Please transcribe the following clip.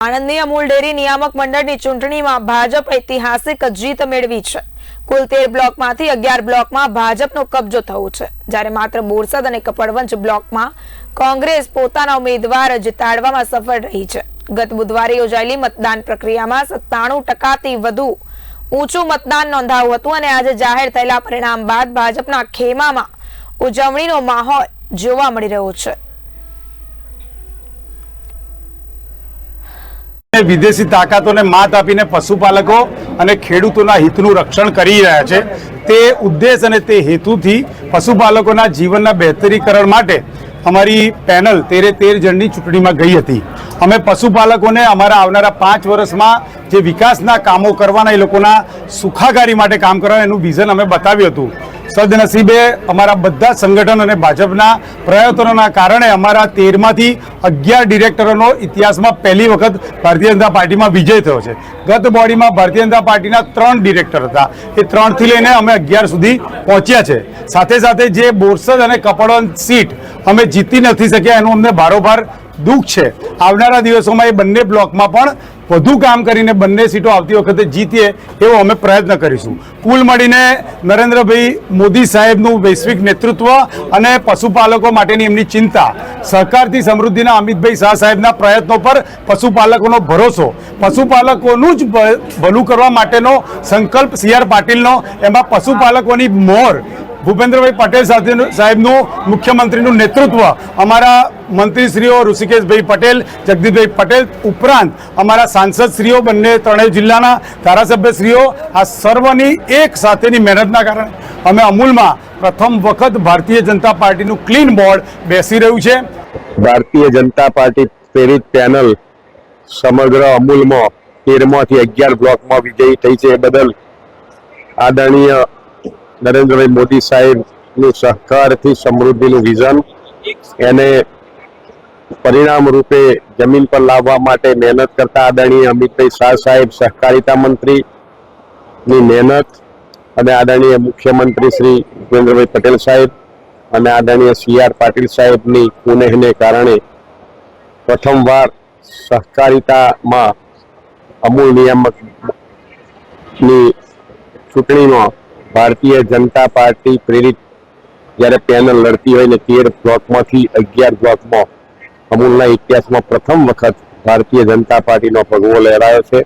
આણંદની Amul dairy નિયામક મંડળની ચૂંટણીમાં ભાજપ ઐતિહાસિક જીત મેળવી છે. કુલ તેર બ્લોકમાંથી અગિયાર બ્લોકમાં ભાજપનો કબજો થયો છે. જ્યારે માત્ર બોરસદ અને કપડવંજ બ્લોકમાં કોંગ્રેસ પોતાના ઉમેદવાર જીતાડવામાં સફળ રહી છે. ગત બુધવારે યોજાયેલી મતદાન પ્રક્રિયામાં સત્તાણું ટકાથી વધુ ઊંચું મતદાન નોંધાયું હતું અને આજે જાહેર થયેલા પરિણામ બાદ ભાજપના ખેમામાં ઉજવણીનો માહોલ જોવા મળી રહ્યો છે. વિદેશી તાકાતોને માત આપીને પશુપાલકો અને ખેડૂતોના હિતનું રક્ષણ કરી રહ્યા છે. તે ઉદ્દેશ અને તે હેતુથી પશુપાલકોના જીવનના બહેતરીકરણ માટે અમારી પેનલ તેરે તેર જણની ચૂંટણીમાં ગઈ હતી. અમે પશુપાલકોને અમારા આવનારા પાંચ વર્ષમાં જે વિકાસના કામો કરવાના એ લોકોના સુખાકારી માટે કામ કરવાના એનું વિઝન અમે બતાવ્યું હતું. સદનસીબે અમારા બધા સંગઠન અને ભાજપના પ્રયત્નોના કારણે અમારા તેરમાંથી અગિયાર ડિરેક્ટરોનો ઇતિહાસમાં પહેલી વખત ભારતીય જનતા પાર્ટીમાં વિજય થયો છે. ગત બોડીમાં ભારતીય જનતા પાર્ટીના ત્રણ ડિરેક્ટર હતા. એ ત્રણથી લઈને અમે અગિયાર સુધી પહોંચ્યા છે. સાથે સાથે જે બોરસદ અને કપડવન સીટ અમે જીતી નથી શક્યા એનું અમને ભારોભાર દુઃખ છે. આવનારા દિવસોમાં એ બંને બ્લોકમાં પણ વધુ કામ કરીને બંને સીટો આવતી વખતે જીતીએ એવો અમે પ્રયત્ન કરીશું. કુલ મળીને નરેન્દ્રભાઈ મોદી સાહેબનું વૈશ્વિક નેતૃત્વ અને પશુપાલકો માટેની એમની ચિંતા, સહકારથી સમૃદ્ધિના અમિતભાઈ શાહ સાહેબના પ્રયત્નો પર પશુપાલકોનો ભરોસો, પશુપાલકોનું જ ભલું કરવા માટેનો સંકલ્પ સી આર પાટીલનો, એમાં પશુપાલકોની મોર ભૂપેન્દ્રભાઈ પટેલ સાથે સાહેબનું મુખ્યમંત્રીનું નેતૃત્વ અમારા મંત્રીશ્રીઓ ઋષિકેશભાઈ પટેલ, જગદીશભાઈ પટેલ ઉપરાંત અમારા સાંસદશ્રીઓ, બંને ત્રણેય જિલ્લાના ધારાસભ્યશ્રીઓ આ સર્વની એક સાથેની મહેનતના કારણે અમે અમૂલમાં પ્રથમ વખત ભારતીય જનતા પાર્ટીનું ક્લીન બોર્ડ બેસી રહ્યું છે. ભારતીય જનતા પાર્ટી પ્રેરિત પેનલ સમગ્ર અમૂલમાં તેરમાંથી અગિયાર બ્લોકમાં વિજયી થઈ છે. એ બદલ આદરણીય નરેન્દ્રભાઈ મોદી સાહેબનું સહકારથી સમૃદ્ધિનું વિઝન એને પરિણામ રૂપે જમીન પર લાવવા માટે મહેનત કરતા આદરણીય અમિતભાઈ શાહ સાહેબ, સહકારિતા મંત્રીની મહેનત અને આદરણીય મુખ્યમંત્રી શ્રી ભૂપેન્દ્રભાઈ પટેલ સાહેબ અને આદરણીય સી આર પાટીલ સાહેબની કુનેહને કારણે પ્રથમવાર સહકારિતામાં અમૂલ નિયામકની ચૂંટણીમાં ભારતીય જનતા પાર્ટી પ્રેરિત જ્યારે પેનલ લડતી હોય ને તેર બ્લોકમાંથી અગિયાર બ્લોકમાં અમૂલના ઇતિહાસમાં પ્રથમ વખત ભારતીય જનતા પાર્ટીનો ભગવો લહેરાયો છે.